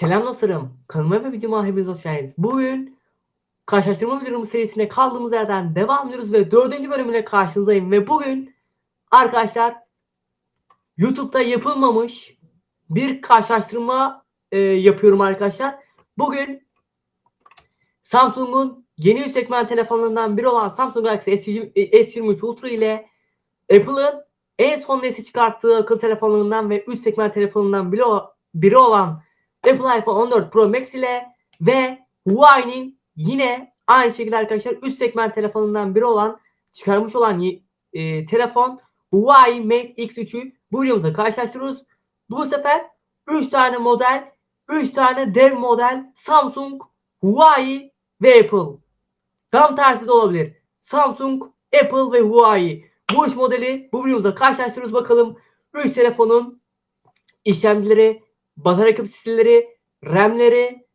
Selam dostlarım. Kanalıma ve videoma hepiniz hoş geldiniz. Bugün karşılaştırma videomu serisine kaldığımız yerden devam ediyoruz ve dördüncü bölümüne karşınızdayım. Ve bugün arkadaşlar YouTube'da yapılmamış bir karşılaştırma e, yapıyorum arkadaşlar. Bugün Samsung'un yeni üst segment telefonlarından biri olan Samsung Galaxy S20 S23 Ultra ile Apple'ın en son nesli çıkarttığı akıllı telefonlarından ve üst segment o- biri olan Apple iPhone 14 Pro Max ile ve Huawei'nin yine aynı şekilde arkadaşlar üst segment telefonundan biri olan çıkarmış olan e, telefon Huawei Mate X3'ü bu videomuzda karşılaştırıyoruz. Bu sefer 3 tane model, 3 tane dev model Samsung, Huawei ve Apple. Tam tersi de olabilir. Samsung, Apple ve Huawei. Bu üç modeli bu videomuzda karşılaştırıyoruz bakalım. 3 telefonun işlemcileri, batarya kapasiteleri, RAM'leri,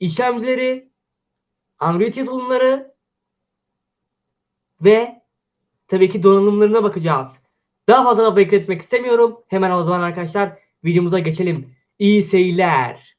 işlemcileri, Android yazılımları ve tabii ki donanımlarına bakacağız. Daha fazla bekletmek istemiyorum. Hemen o zaman arkadaşlar videomuza geçelim. İyi seyirler.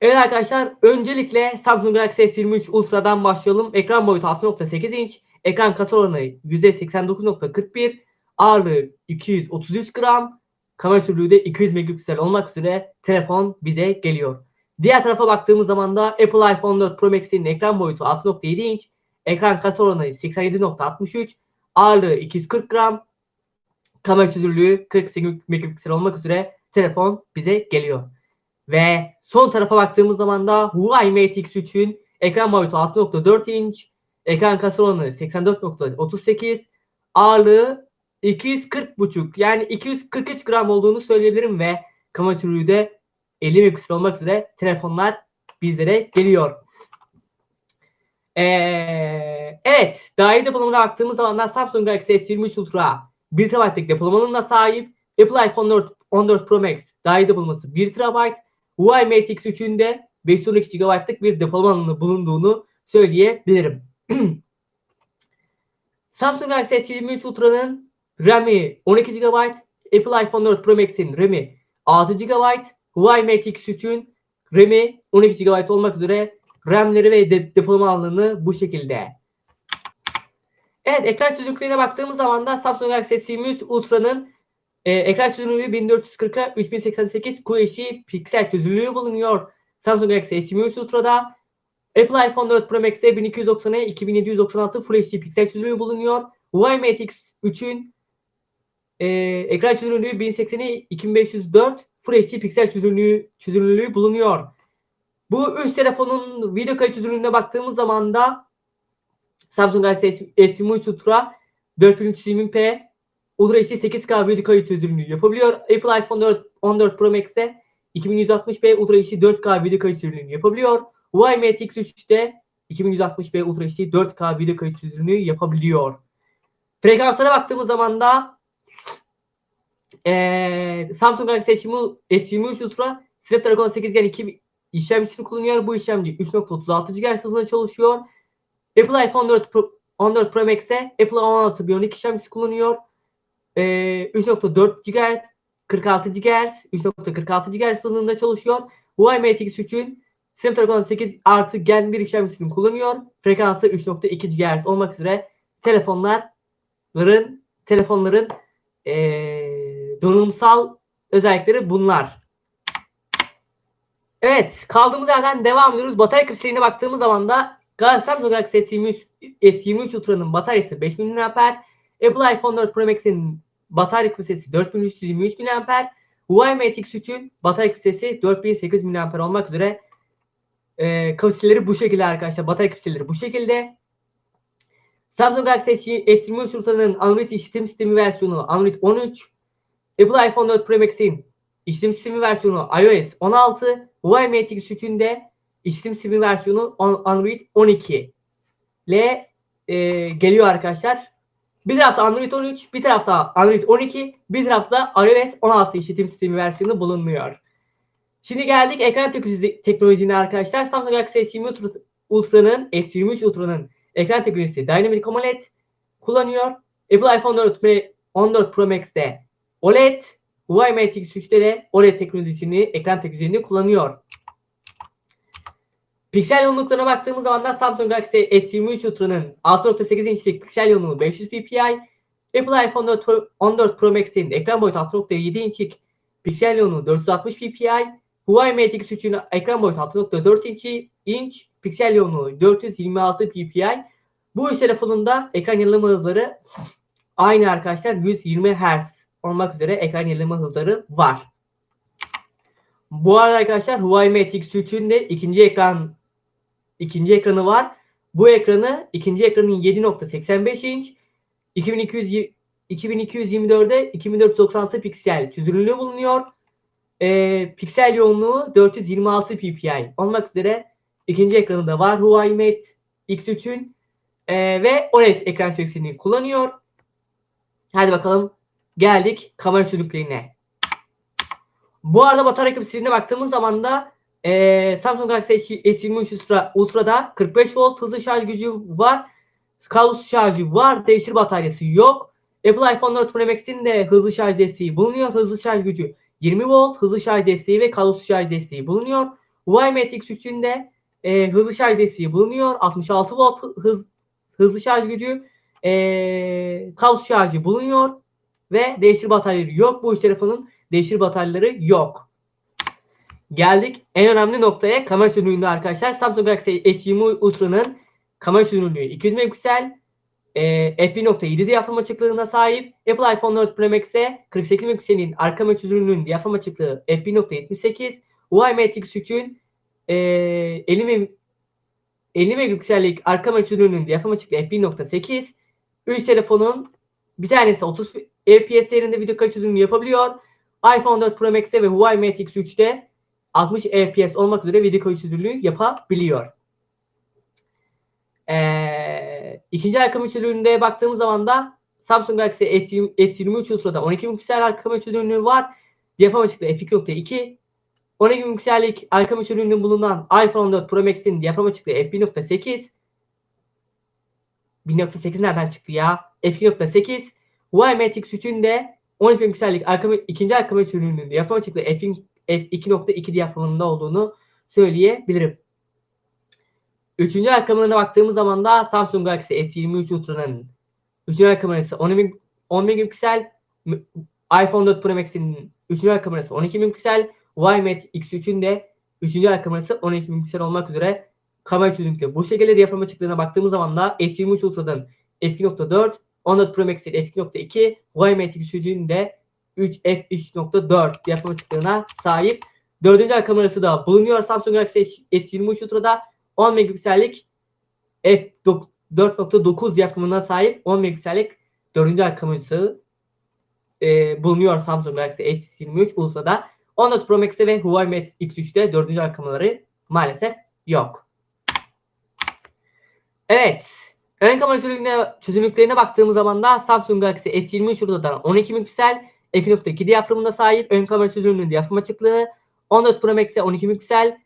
Evet arkadaşlar öncelikle Samsung Galaxy S23 Ultra'dan başlayalım. Ekran boyutu 6.8 inç. Ekran kasa oranı %89.41. Ağırlığı 233 gram. Kamera sürüklüğü de 200 megapiksel olmak üzere telefon bize geliyor. Diğer tarafa baktığımız zaman da Apple iPhone 4 Pro Max'in ekran boyutu 6.7 inç. Ekran kasa oranı 87.63. Ağırlığı 240 gram. Kamera çözünürlüğü 48 megapiksel olmak üzere telefon bize geliyor. Ve son tarafa baktığımız zaman da Huawei Mate X3'ün ekran boyutu 6.4 inç. Ekran kasa oranı 84.38. Ağırlığı 240,5 yani 243 gram olduğunu söyleyebilirim ve çözünürlüğü de 50 megapiksel olmak üzere telefonlar bizlere geliyor. Ee, evet, dahili depolamalara baktığımız zaman da Samsung Galaxy S23 Ultra 1 TB'lık depolamanın iPhone 4 14 Pro Max dahili depolaması 1 TB, Huawei Mate X3'ün de 512 GB'lık bir depolama alanı bulunduğunu söyleyebilirim. Samsung Galaxy S23 Ultra'nın RAM'i 12 GB, Apple iPhone 4 Pro Max'in RAM'i 6 GB, Huawei Mate X3'ün RAM'i 12 GB olmak üzere RAM'leri ve de- depolama alanını bu şekilde. Evet ekran çözünürlüklerine baktığımız zaman da Samsung Galaxy S23 Ultra'nın e, ekran çözünürlüğü 1440'a 3088 QHD piksel çözünürlüğü bulunuyor. Samsung Galaxy S23 Ultra'da Apple iPhone 4 Pro Max'te 1290'a 2796 Full HD piksel çözünürlüğü bulunuyor. Huawei Mate X3'ün e, ekran çözünürlüğü 1080'e 2504 Full HD piksel çözünürlüğü, çözünürlüğü bulunuyor. Bu üç telefonun video kayıt çözünürlüğüne baktığımız zaman da Samsung Galaxy S23 Ultra 4320p Ultra HD 8K video kayıt çözünürlüğü yapabiliyor. Apple iPhone 4 14 Pro Max'te 2160p Ultra HD 4K video kayıt çözünürlüğü yapabiliyor. Huawei Mate X3'te 2160p Ultra HD 4K video kayıt çözünürlüğü yapabiliyor. Frekanslara baktığımız zaman da eee, Samsung Galaxy S20 S23 Ultra Snapdragon 8 Gen 2 işlemcisini kullanıyor. Bu işlemci 3.36 GHz hızında çalışıyor. Apple iPhone 4 Pro, 14 Pro Max'te Apple A16 Bionic işlemcisi kullanıyor. Eee 3.4 GHz 46 GHz 3.46 GHz hızında çalışıyor. Huawei Mate X3'ün Snapdragon 8 artı Gen 1 işlemcisini kullanıyor. Frekansı 3.2 GHz olmak üzere telefonların telefonların eee donanımsal özellikleri bunlar. Evet, kaldığımız yerden devam ediyoruz. Batarya kapasitesine baktığımız zaman da Samsung Galaxy S23, S23 Ultra'nın bataryası 5000 mAh, Apple iPhone 4 Pro Max'in batarya kapasitesi 4323 mAh, Huawei Mate X3'ün batarya kapasitesi 4800 mAh olmak üzere e, kapasiteleri bu şekilde arkadaşlar. Batarya kapasiteleri bu şekilde. Samsung Galaxy S23 Ultra'nın Android işletim sistemi versiyonu Android 13, Apple iPhone 4 Pro Max'in işletim sistemi versiyonu iOS 16, Huawei Mate X3'ün de işletim sistemi versiyonu on- Android 12 ile e, geliyor arkadaşlar. Bir tarafta Android 13, bir tarafta Android 12, bir tarafta iOS 16 işletim sistemi versiyonu bulunuyor. Şimdi geldik ekran teknolojisi- teknolojisine arkadaşlar. Samsung Galaxy S20 Ultra- Ultra'nın S23 Ultra'nın ekran teknolojisi Dynamic AMOLED kullanıyor. Apple iPhone 4 Pro, 14 Pro Max'te OLED, Huawei Mate X3'te de OLED teknolojisini, ekran teknolojisini kullanıyor. Piksel yoğunluklarına baktığımız zaman da Samsung Galaxy S23 Ultra'nın 6.8 inçlik piksel yoğunluğu 500 ppi, Apple iPhone 14 Pro, 14 Pro Max'in ekran boyutu 6.7 inçlik piksel yoğunluğu 460 ppi, Huawei Mate X3'ün ekran boyutu 6.4 inç, inç, piksel yoğunluğu 426 ppi. Bu üç telefonun da ekran yenileme hızları aynı arkadaşlar 120 Hz olmak üzere ekran yenileme hızları var. Bu arada arkadaşlar Huawei Mate X3'ün de ikinci ekran ikinci ekranı var. Bu ekranı ikinci ekranın 7.85 inç 2200 2224'de 2496 piksel çözünürlüğü bulunuyor. Ee, piksel yoğunluğu 426 ppi olmak üzere ikinci ekranı da var Huawei Mate X3'ün Ee, ve OLED ekran çözünürlüğünü kullanıyor. Hadi bakalım geldik kamera çözünürlüğüne. Bu arada batarya kapasitesine baktığımız zaman da e, Samsung Galaxy S23 Ultra, Ultra'da 45 volt hızlı şarj gücü var. Kablosuz şarjı var. Değişir bataryası yok. Apple iPhone 4 Pro Max'in de hızlı şarj desteği bulunuyor. Hızlı şarj gücü 20 volt, hızlı şarj desteği ve kablosuz şarj desteği bulunuyor. Huawei Mate X3'ün de e, hızlı şarj desteği bulunuyor. 66 volt hız, hızlı şarj gücü, e, kablosuz şarjı bulunuyor ve değişir bataryaları yok. Bu üç telefonun değişir bataryaları yok. Geldik en önemli noktaya kamera çözünürlüğünde arkadaşlar. Samsung Galaxy S20 Ultra'nın kamera çözünürlüğü 200 megapiksel, e, f1.7 diyafram açıklığına sahip. Apple iPhone 4 Pro Max'e 48 megapikselin arka kamera çözünürlüğünün diyafram açıklığı f1.78. Huawei Mate X3'ün e, 50, meg 50 megapiksellik arka kamera çözünürlüğünün diyafram açıklığı f1.8. 3 telefonun bir tanesi 30 fps değerinde video kayıt çözünürlüğü yapabiliyor. iPhone 4 Pro Max'te ve Huawei Mate X3'te 60 fps olmak üzere video kayıt çözünürlüğü yapabiliyor. Ee, ikinci arka çözünürlüğüne baktığımız zaman da Samsung Galaxy S20, S23 Ultra'da 12 megapiksel arka çözünürlüğü var. Diyafram açıklığı f2.2. 12 megapiksellik arka çözünürlüğü bulunan iPhone 4 Pro Max'in diyafram açıklığı f1.8. 1.8 nereden çıktı ya? f2.8. Huawei Mate X3'ün de 12 megapiksellik arka, ikinci arka kamera çözünürlüğünde diyafram açıklığı f2.2 diyaframında olduğunu söyleyebilirim. Üçüncü arka kamerana baktığımız zaman da Samsung Galaxy S23 Ultra'nın üçüncü arka kamerası 10, 10 megapiksel, iPhone 4 Pro Max'in üçüncü arka kamerası 12 megapiksel, Huawei Mate X3'ün de üçüncü arka kamerası 12 megapiksel olmak üzere kamera çözünürlüğü. Bu şekilde diyafram açıklığına baktığımız zaman da S23 Ultra'nın f2.4, 14 Pro Max'in f2.2, Huawei Mate X3'ün de 3 f3.4 diyafram açıklığına sahip. Dördüncü arka kamerası da bulunuyor Samsung Galaxy S23 Ultra'da 10 megapiksellik f4.9 yapımına sahip 10 megapiksellik 4. arka kamerası e, bulunuyor Samsung Galaxy S23 Ultra'da. 14 Pro Max'te ve Huawei Mate X3'te 4. arka kameraları maalesef yok. Evet. Ön kamera çözünürlüğüne, çözünürlüklerine baktığımız zaman da Samsung Galaxy S23 Ultra'da 12 megapiksel f.2 diyaframına sahip ön kamera çözünürlüğünün diyafram açıklığı 14 Pro Max'te 12 megapiksel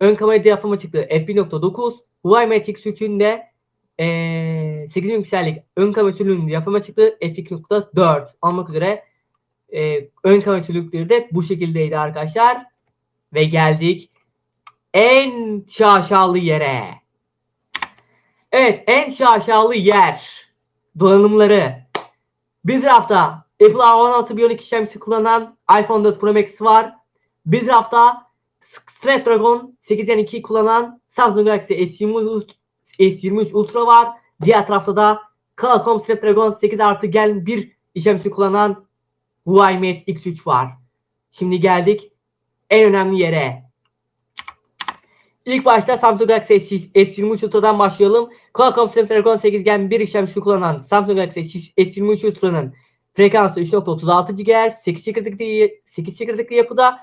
ön kamera diyafram açıklığı f1.9 Huawei Mate X3'ün de ee, 8 megapiksellik ön kamera çözünürlüğünün diyafram açıklığı f2.4 olmak üzere e, ön kamera çözünürlükleri de bu şekildeydi arkadaşlar. Ve geldik en şaşalı yere. Evet en şaşalı yer donanımları. Bir tarafta Apple A16 Bionic işlemcisi kullanan iPhone 4 Pro Max var. Bir tarafta Snapdragon 8 Gen 2 kullanan Samsung Galaxy S23, S23 Ultra var. Diğer tarafta da Qualcomm Snapdragon 8 artı Gen 1 işlemcisi kullanan Huawei Mate X3 var. Şimdi geldik en önemli yere. İlk başta Samsung Galaxy S23 Ultra'dan başlayalım. Qualcomm Snapdragon 8 Gen 1 işlemcisi kullanan Samsung Galaxy S23 Ultra'nın frekansı 3.36 GHz, 8 çekirdekli, 8 çekirdekli yapıda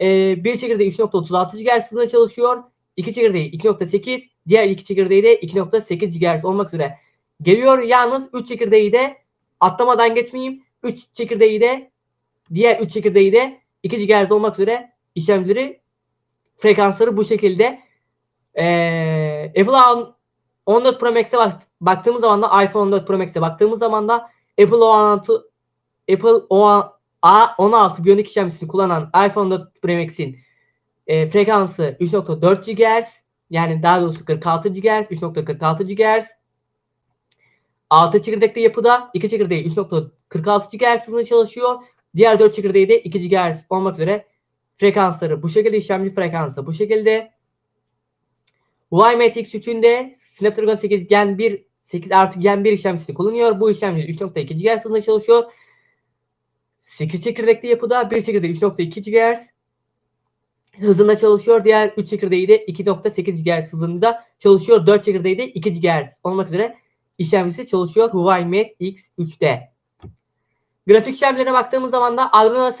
e, bir çekirdeği 3.36 GHz hızında çalışıyor. İki çekirdeği 2.8, diğer iki çekirdeği de 2.8 GHz olmak üzere geliyor. Yalnız 3 çekirdeği de atlamadan geçmeyeyim. 3 çekirdeği de diğer 3 çekirdeği de 2 GHz olmak üzere işlemcileri frekansları bu şekilde. Ee, Apple 14 Pro Max'e bak, baktığımız zaman da iPhone 14 Pro Max'e baktığımız zaman da Apple O16 Apple O A16 Bionic işlemcisini kullanan iPhone 4 Pro Max'in e, frekansı 3.4 GHz yani daha doğrusu 46 GHz 3.46 GHz 6 çekirdekli yapıda 2 çekirdeği 3.46 GHz hızında çalışıyor. Diğer 4 çekirdeği de 2 GHz olmak üzere frekansları bu şekilde işlemci frekansı bu şekilde. Huawei Mate X3'ün de Snapdragon 8 Gen 1 8 artı Gen 1 işlemcisini kullanıyor. Bu işlemci 3.2 GHz hızında çalışıyor. 8 çekirdekli yapıda 1 çekirdeği 3.2 GHz hızında çalışıyor. Diğer 3 çekirdeği de 2.8 GHz hızında çalışıyor. 4 çekirdeği de 2 GHz olmak üzere işlemcisi çalışıyor Huawei Mate X3'te. Grafik işlemlerine baktığımız zaman da Adreno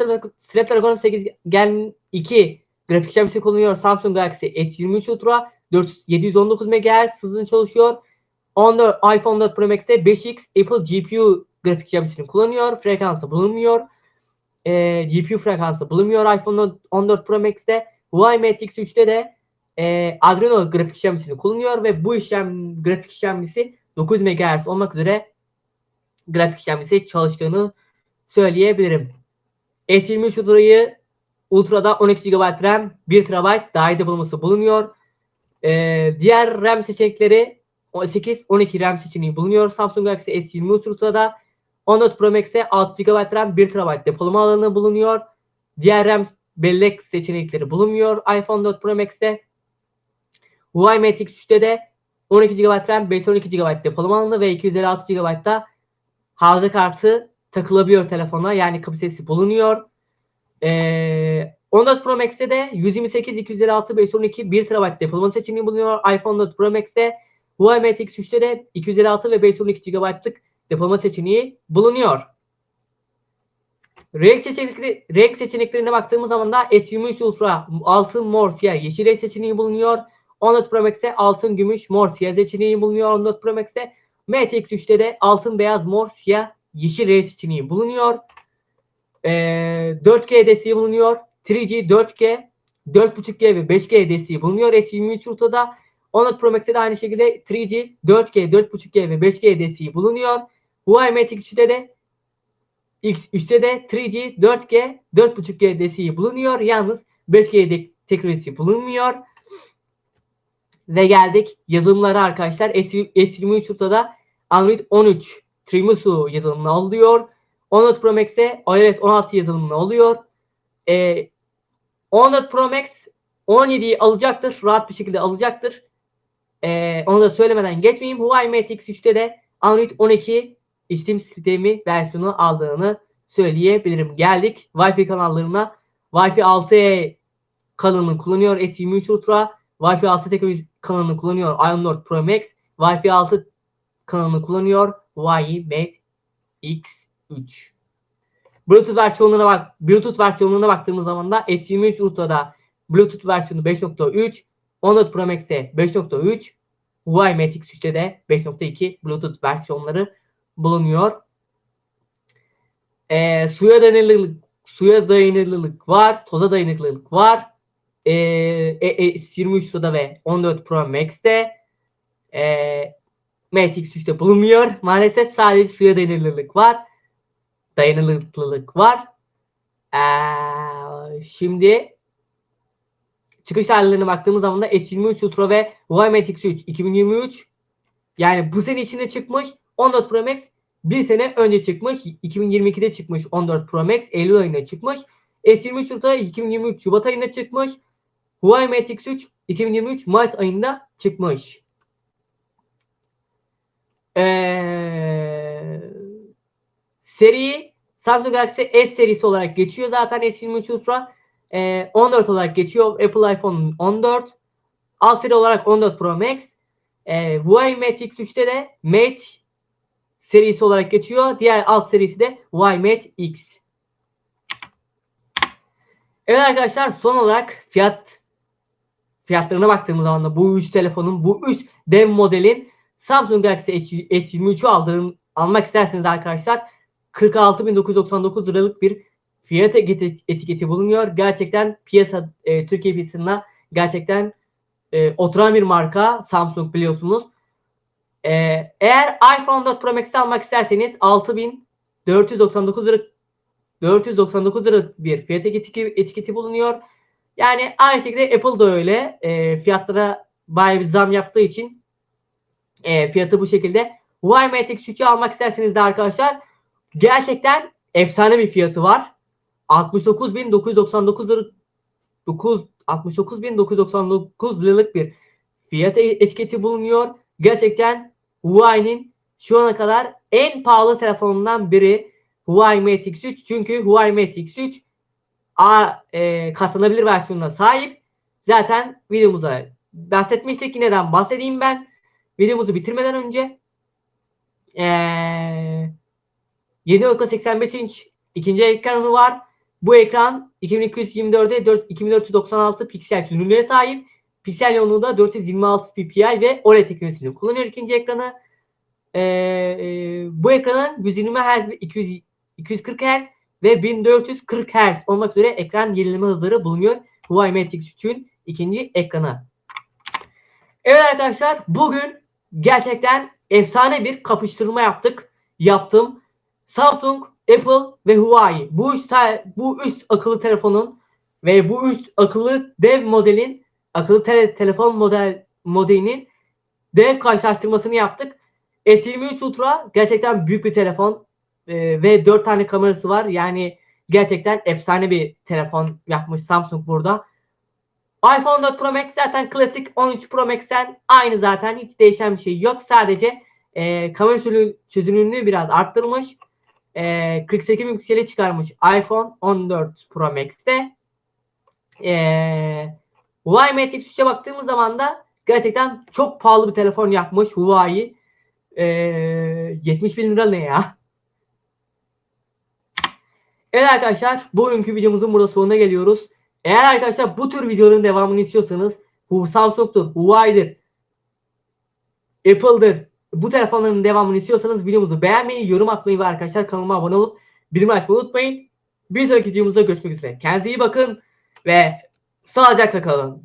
Snapdragon 8 Gen 2 grafik işlemcisi kullanıyor. Samsung Galaxy S23 Ultra 400 719 MHz hızında çalışıyor. 14 iPhone 4 Pro Max'te 5X Apple GPU grafik işlemcisini kullanıyor. Frekansı bulunmuyor. Ee, GPU frekansı bulunmuyor iPhone 14 Pro Max'te. Huawei Mate X3'te de e, Adreno grafik işlemcisini kullanıyor ve bu işlem grafik işlemcisi 9 MHz olmak üzere grafik işlemcisi çalıştığını söyleyebilirim. S23 Ultra'yı Ultra'da 12 GB RAM, 1 TB dahil bulunması bulunuyor. Ee, diğer RAM seçenekleri 8, 12 RAM seçeneği bulunuyor. Samsung Galaxy S23 Ultra'da 14 Pro Max'e 6 GB RAM, 1 TB depolama alanı bulunuyor. Diğer RAM bellek seçenekleri bulunmuyor. iPhone 4 Pro Max'te Huawei Mate X3'te de 12 GB RAM, 512 GB depolama alanı ve 256 GB'da hafıza kartı takılabiliyor telefona. Yani kapasitesi bulunuyor. Ee, 14 Pro Max'te de 128, 256, 512, 1 TB depolama seçeneği bulunuyor. iPhone 4 Pro Max'te Huawei Mate X3'te de 256 ve 512 GB'lık depolama seçeneği bulunuyor. Renk seçenekleri, renk seçeneklerine baktığımız zaman da S23 Ultra altın, mor, siyah, yeşil renk seçeneği bulunuyor. 14 Pro Max'te altın, gümüş, mor, siyah seçeneği bulunuyor. 14 Pro Max'te Mate X3'te de altın, beyaz, mor, siyah, yeşil renk seçeneği bulunuyor. Ee, 4G desteği bulunuyor. 3G, 4G, 4.5G ve 5G desteği bulunuyor. S23 Ultra'da 14 Pro Max'te de aynı şekilde 3G, 4G, 4.5G ve 5G desteği bulunuyor. Huawei Mate X3'te de X3'te de 3G, 4G, 4.5G desteği bulunuyor. Yalnız 5G teknolojisi bulunmuyor. Ve geldik yazılımlara arkadaşlar. S23 Ultra'da Android 13 Trimusu yazılımını alıyor. 14 Pro Max'te iOS 16 yazılımını alıyor. Ee, 14 Pro Max 17'yi alacaktır. Rahat bir şekilde alacaktır. Ee, onu da söylemeden geçmeyeyim. Huawei Mate X3'te de Android 12 işletim sistemi versiyonu aldığını söyleyebilirim. Geldik Wi-Fi kanallarına. Wi-Fi 6E kanalını kullanıyor S23 Ultra. Wi-Fi 6 teknoloji kanalını kullanıyor Ion 4 Pro Max. Wi-Fi 6 kanalını kullanıyor Huawei Mate X3. Bluetooth versiyonuna bak Bluetooth versiyonuna baktığımız zaman da S23 Ultra'da Bluetooth versiyonu 5.3, 14 Pro Max'te 5.3, Huawei Mate X3'te de 5.2 Bluetooth versiyonları bulunuyor. Ee, suya dayanıklılık suya dayanıklılık var, toza dayanıklılık var. Ee, e, S23 Ultra'da ve 14 Pro Max'te e, Mate X3'te bulunmuyor. Maalesef sadece suya dayanıklılık var. Dayanıklılık var. Ee, şimdi çıkış tarihlerine baktığımız zaman da S23 Ultra ve Huawei Mate X3 2023 yani bu sene içinde çıkmış 14 Pro Max bir sene önce çıkmış 2022'de çıkmış 14 Pro Max Eylül ayında çıkmış S23 Ultra 2023 Şubat ayında çıkmış Huawei Mate X3 2023 Mart ayında çıkmış. Ee, seri Samsung Galaxy S serisi olarak geçiyor zaten S23 Ultra. Ee, 14 olarak geçiyor. Apple iPhone 14. Alt seri olarak 14 Pro Max. Ee, Huawei Mate X3'te de Mate serisi olarak geçiyor. Diğer alt serisi de Huawei Mate X. Evet arkadaşlar son olarak fiyat fiyatlarına baktığımız zaman da bu 3 telefonun bu 3 dev modelin Samsung Galaxy S23'ü aldığım almak isterseniz arkadaşlar 46.999 liralık bir fiyat etiketi bulunuyor. Gerçekten piyasa e, Türkiye piyasasına gerçekten e, oturan bir marka Samsung biliyorsunuz. E, eğer iPhone 4 Pro Max almak isterseniz 6.499 lira 499 lira bir fiyat etiketi, etiketi bulunuyor. Yani aynı şekilde Apple da öyle. E, fiyatlara bayağı bir zam yaptığı için e, fiyatı bu şekilde. Huawei Mate X3'ü almak isterseniz de arkadaşlar gerçekten efsane bir fiyatı var. 69.999 lira 9 69.999 liralık bir fiyat e- etiketi bulunuyor. Gerçekten Huawei'nin şu ana kadar en pahalı telefonundan biri Huawei Mate X3. Çünkü Huawei Mate X3 A, e, katlanabilir versiyonuna sahip. Zaten videomuzda bahsetmiştik. Neden bahsedeyim ben. Videomuzu bitirmeden önce e, 7.85 inç ikinci ekranı var. Bu ekran 2224'e 4, 2496 piksel çözünürlüğe sahip. Piksel yoğunluğu da 426 ppi ve OLED teknolojisini kullanıyor ikinci ekranı. Ee, e, bu ekranın 120 Hz ve 200, 240 Hz ve 1440 Hz olmak üzere ekran yenileme hızları bulunuyor. Huawei Mate X3'ün ikinci ekranı. Evet arkadaşlar bugün gerçekten efsane bir kapıştırma yaptık. Yaptım. Samsung, Apple ve Huawei bu üç, bu üç akıllı telefonun ve bu üç akıllı dev modelin akıllı tele- telefon model modelinin dev karşılaştırmasını yaptık. S23 Ultra gerçekten büyük bir telefon Ee, ve 4 tane kamerası var. Yani gerçekten efsane bir telefon yapmış Samsung burada. iPhone 4 Pro Max zaten klasik 13 Pro Max'ten aynı zaten hiç değişen bir şey yok. Sadece e, kamera çözünürlüğü- çözünürlüğünü biraz arttırmış. E, 48 pikseli çıkarmış iPhone 14 Pro Max'te. E, Huawei Mate X3'e baktığımız zaman da gerçekten çok pahalı bir telefon yapmış Huawei. E, 70 bin lira ne ya? Evet arkadaşlar bugünkü videomuzun burada sonuna geliyoruz. Eğer arkadaşlar bu tür videoların devamını istiyorsanız Samsung'dur, Huawei'dir, Apple'dır. Bu telefonların devamını istiyorsanız videomuzu beğenmeyi, yorum atmayı ve arkadaşlar kanalıma abone olup bildirim açmayı unutmayın. Bir sonraki videomuzda görüşmek üzere. Kendinize iyi bakın ve sağlıcakla kalın.